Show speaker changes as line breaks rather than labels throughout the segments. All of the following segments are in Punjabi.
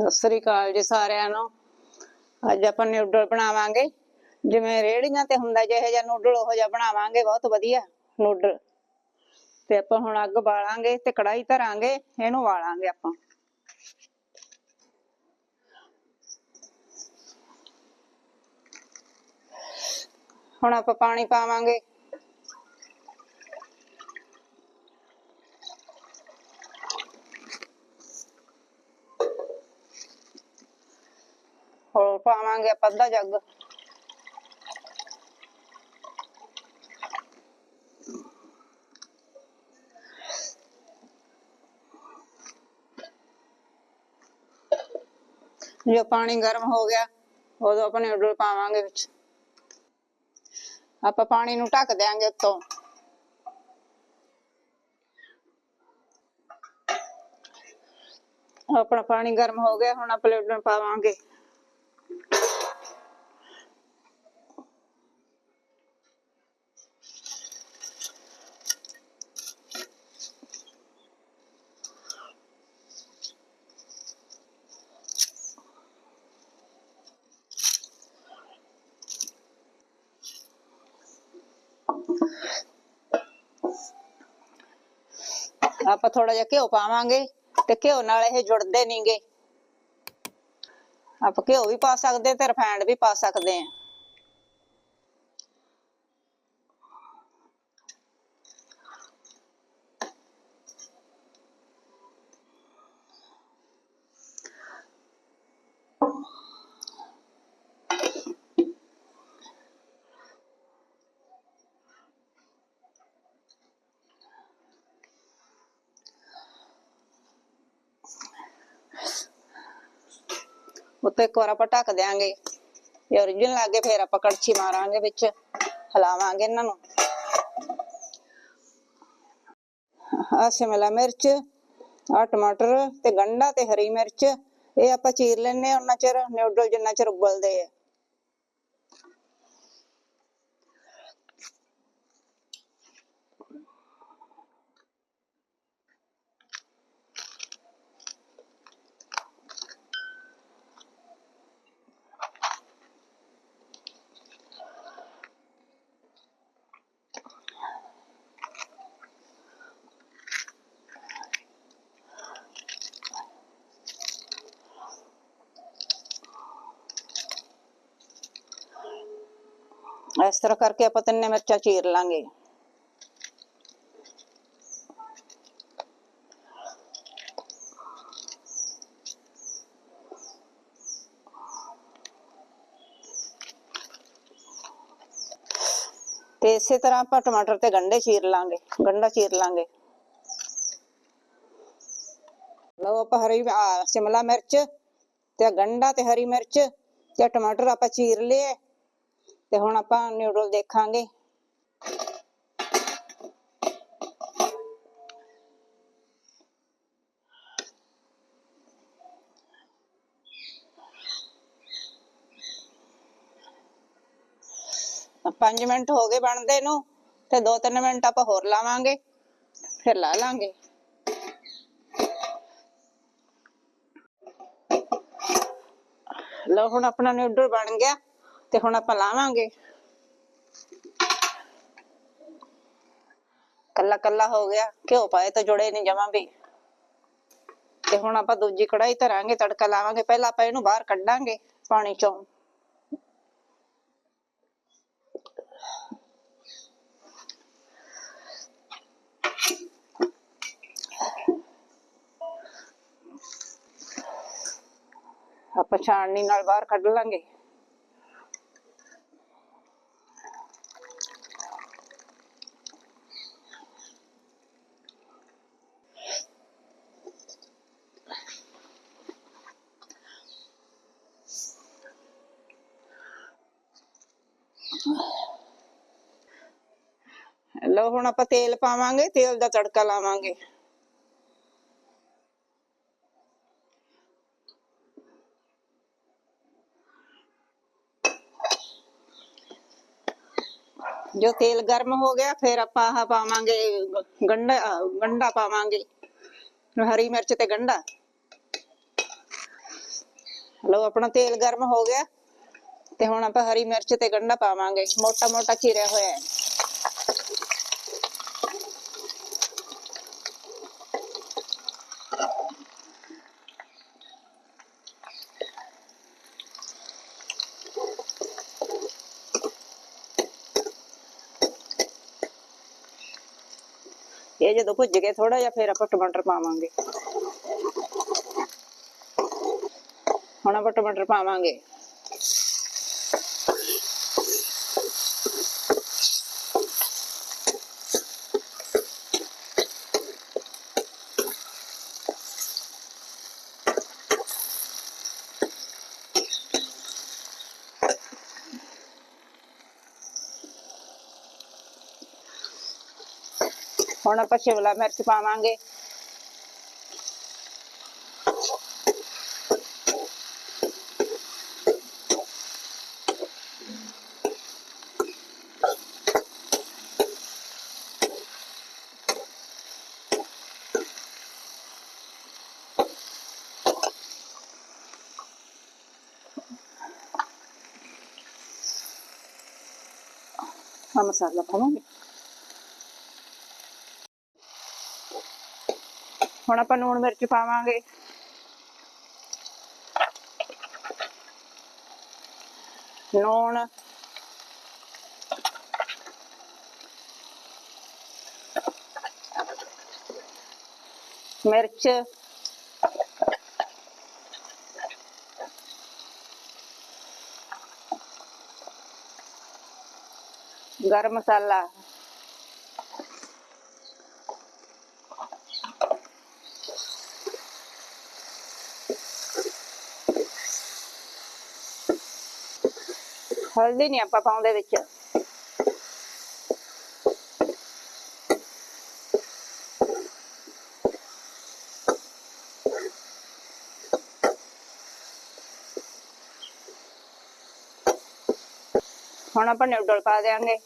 ਸਤਿ ਸ੍ਰੀ ਅਕਾਲ ਜੀ ਸਾਰਿਆਂ ਨੂੰ। ਅੱਜ ਆਪਾਂ ਨਿਊਡਲ ਬਣਾਵਾਂਗੇ। ਜਿਵੇਂ ਰੇੜੀਆਂ ਤੇ ਹੁੰਦਾ, ਜਿਹੋ ਜਿਹਾ ਨੂਡਲ ਉਹ ਜਿਹਾ ਬਣਾਵਾਂਗੇ। ਬਹੁਤ ਵਧੀਆ ਨੂਡਲ ਤੇ ਆਪਾਂ ਹੁਣ ਅੱਗ ਬਾਲਾਂਗੇ ਤੇ ਕੜਾਈ ਧਰਾਂਗੇ, ਇਹਨੂੰ ਵਾਲਾਂਗੇ ਆਪਾਂ। ਹੁਣ ਆਪਾਂ ਪਾਣੀ ਪਾਵਾਂਗੇ ਹੋਰ ਪਾਵਾਂਗੇ ਅੱਧਾ ਜੱਗ। ਜੋ ਪਾਣੀ ਗਰਮ ਹੋ ਗਿਆ, ਉਦੋਂ ਆਪਾਂ ਨਿਊਡਲ ਪਾਵਾਂਗੇ ਵਿੱਚ। ਆਪਾਂ ਪਾਣੀ ਨੂੰ ਢੱਕ ਦਿਆਂਗੇ ਉੱਤੋਂ। ਆਪਣਾ ਪਾਣੀ ਗਰਮ ਹੋ ਗਿਆ, ਹੁਣ ਆਪਾਂ ਨਿਊਡਲ ਪਾਵਾਂਗੇ। ਆਪਾਂ ਥੋੜਾ ਜਿਹਾ ਘਿਓ ਪਾਵਾਂਗੇ ਤੇ ਘਿਓ ਨਾਲ ਇਹ ਜੁੜਦੇ ਨਹੀਂਗੇ ਆਪਾਂ ਘਿਓ ਵੀ ਪਾ ਸਕਦੇ ਤੇ ਰਿਫਾਈਂਡ ਵੀ ਪਾ ਸਕਦੇ ਆ ਉੱਤੇ ਇੱਕ ਵਾਰ ਆਪਾਂ ਢੱਕ ਦਿਆਂਗੇ ਇਹ ਓਰੀਜਨਲ ਲੱਗੇ ਫਿਰ ਆਪਾਂ ਕੜਛੀ ਮਾਰਾਂਗੇ ਵਿੱਚ, ਹਿਲਾਵਾਂਗੇ ਇਹਨਾਂ ਨੂੰ। ਆ ਸ਼ਿਮਲਾ ਮਿਰਚ ਆ ਟਮਾਟਰ ਤੇ ਗੰਢਾ ਤੇ ਹਰੀ ਮਿਰਚ, ਇਹ ਆਪਾਂ ਚੀਰ ਲੈਣੇ ਉਹਨਾਂ ਚਿਰ, ਨਿਊਡਲ ਜਿੰਨਾ ਚਿਰ ਉਬਲਦੇ ਆ। ਇਸ ਤਰ੍ਹਾਂ ਕਰਕੇ ਆਪਾਂ ਤਿੰਨੇ ਮਿਰਚਾਂ ਚੀਰ ਲਾਂਗੇ ਤੇ ਇਸੇ ਤਰ੍ਹਾਂ ਆਪਾਂ ਟਮਾਟਰ ਤੇ ਗੰਢੇ ਚੀਰ ਲਾਂਗੇ ਗੰਢਾ ਚੀਰ ਲਾਂਗੇ ਲਓ ਆਪਾਂ ਹਰੀ ਆ, ਸ਼ਿਮਲਾ ਮਿਰਚ ਤੇ ਗੰਢਾ ਤੇ ਹਰੀ ਮਿਰਚ ਤੇ ਟਮਾਟਰ ਆਪਾਂ ਚੀਰ ਲਏ ਤੇ ਹੁਣ ਆਪਾਂ ਨਿਊਡਲ ਦੇਖਾਂਗੇ। ਪੰਜ ਮਿੰਟ ਹੋ ਗਏ ਬਣਦੇ ਨੂੰ ਤੇ 2-3 ਮਿੰਟ ਆਪਾਂ ਹੋਰ ਲਾਵਾਂਗੇ, ਫਿਰ ਲਾ ਲਾਂਗੇ। ਲਓ ਹੁਣ ਆਪਣਾ ਨਿਊਡਲ ਬਣ ਗਿਆ। ਤੇ ਹੁਣ ਆਪਾਂ ਲਾਵਾਂਗੇ। ਕੱਲਾ ਕੱਲਾ ਹੋ ਗਿਆ, ਘਿਓ ਪਾਏ ਤਾਂ ਜੁੜੇ ਨਹੀਂ ਜਮਾਂ ਵੀ। ਤੇ ਹੁਣ ਆਪਾਂ ਦੂਜੀ ਕੜਾਈ ਧਰਾਂਗੇ, ਤੜਕਾ ਲਾਵਾਂਗੇ। ਪਹਿਲਾਂ ਆਪਾਂ ਇਹਨੂੰ ਬਾਹਰ ਕੱਢਾਂਗੇ ਪਾਣੀ ਚੋਂ। ਆਪਾਂ ਛਾਣਨੀ ਨਾਲ ਬਾਹਰ ਕੱਢ ਲਾਂਗੇ। ਲਓ ਹੁਣ ਆਪਾਂ ਤੇਲ ਪਾਵਾਂਗੇ ਤੇਲ ਦਾ ਤੜਕਾ ਲਾਵਾਂਗੇ ਜੋ ਤੇਲ ਗਰਮ ਹੋ ਗਿਆ ਫਿਰ ਆਪਾਂ ਆਹ ਪਾਵਾਂਗੇ ਗ- ਗੰਢਾ ਅਹ ਗੰਢਾ ਪਾਵਾਂਗੇ ਹਰੀ ਮਿਰਚ ਤੇ ਗੰਢਾ ਲਓ ਆਪਣਾ ਤੇਲ ਗਰਮ ਹੋ ਗਿਆ ਤੇ ਹੁਣ ਆਪਾਂ ਹਰੀ ਮਿਰਚ ਤੇ ਗੰਢਾ ਪਾਵਾਂਗੇ ਮੋਟਾ ਮੋਟਾ ਇਹ ਜਦੋਂ ਭੁੱਜ ਗਏ ਥੋੜਾ ਜਿਹਾ ਫਿਰ ਆਪਾਂ ਟਮਾਟਰ ਪਾਵਾਂਗੇ। ਹੁਣ ਆਪਾਂ ਟਮਾਟਰ ਪਾਵਾਂਗੇ। ਹੁਣ ਆਪਾਂ ਸ਼ਿਮਲਾ ਮਿਰਚ ਪਾਵਾਂਗੇ। ਆ ਮਸਾਲਾ ਪਾਵਾਂਗੇ। ਹੁਣ ਆਪਾਂ ਲੂਣ ਮਿਰਚ ਪਾਵਾਂਗੇ। ਲੂਣ। ਮਿਰਚ। ਗਰਮ ਮਸਾਲਾ। ਹਲਦੀ ਨਹੀਂ ਆਪਾਂ ਪਾਉਂਦੇ ਵਿੱਚ ਹੁਣ ਆਪਾਂ ਨਿਊਡਲ ਪਾ ਦੇਾਂਗੇ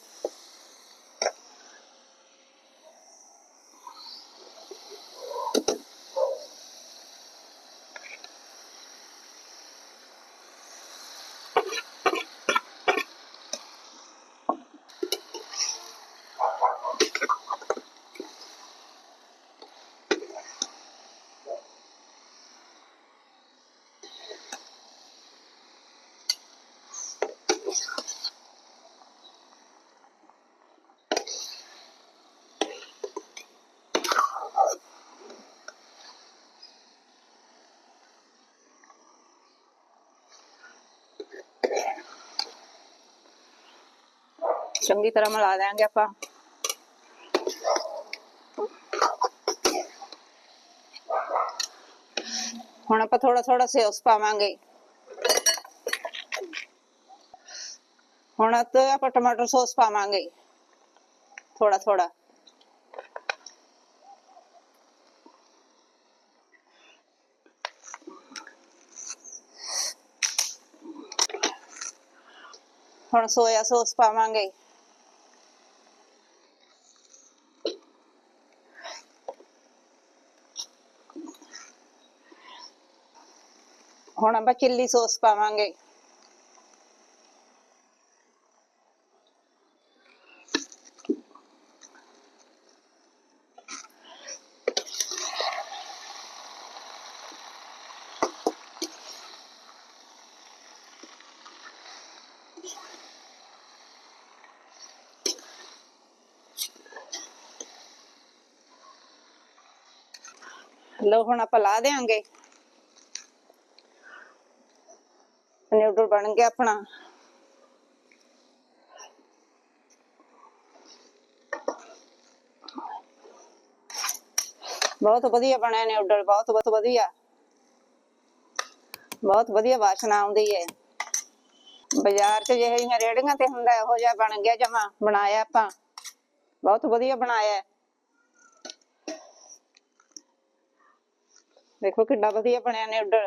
ਚੰਗੀ ਤਰ੍ਹਾਂ ਮਿਲਾ ਦੇਾਂਗੇ ਆਪਾਂ। ਹੁਣ ਆਪਾਂ ਥੋੜਾ ਥੋੜਾ ਸੌਸ ਪਾਵਾਂਗੇ। ਹੁਣ ਤੇ ਆਪਾਂ ਟਮਾਟਰ ਸੌਸ ਪਾਵਾਂਗੇ। ਥੋੜਾ ਥੋੜਾ ਹੁਣ ਸੋਇਆ ਸੌਸ ਪਾਵਾਂਗੇ। ਹੁਣ ਆਪਾਂ ਚਿੱਲੀ ਸੌਸ ਪਾਵਾਂਗੇ। ਲੋ ਹੁਣ ਆਪਾਂ ਲਾ ਦੇਾਂਗੇ ਨਿਊਡਲ ਬਣ ਗਿਆ ਆਪਣਾ। ਬਹੁਤ ਵਧੀਆ ਬਣਿਆ ਨਿਊਡਲ ਬਹੁਤ ਬਹੁਤ ਵਧੀਆ। ਬਹੁਤ ਵਧੀਆ ਵਾਸ਼ਨਾ ਆਉਂਦੀ ਹੈ ਬਾਜ਼ਾਰ 'ਚ ਜਿਹੇ ਜਿਹੀਆਂ ਰੇੜੀਆਂ ਤੇ ਹੁੰਦਾ, ਇਹੋ ਜਿਹਾ ਬਣ ਗਿਆ ਜਮਾ, ਬਣਾਇਆ ਆਪਾਂ। ਬਹੁਤ ਵਧੀਆ ਬਣਾਇਆ। ਦੇਖੋ ਕਿੰਨਾ ਵਧੀਆ ਬਣਿਆ ਨਿਊਡਲ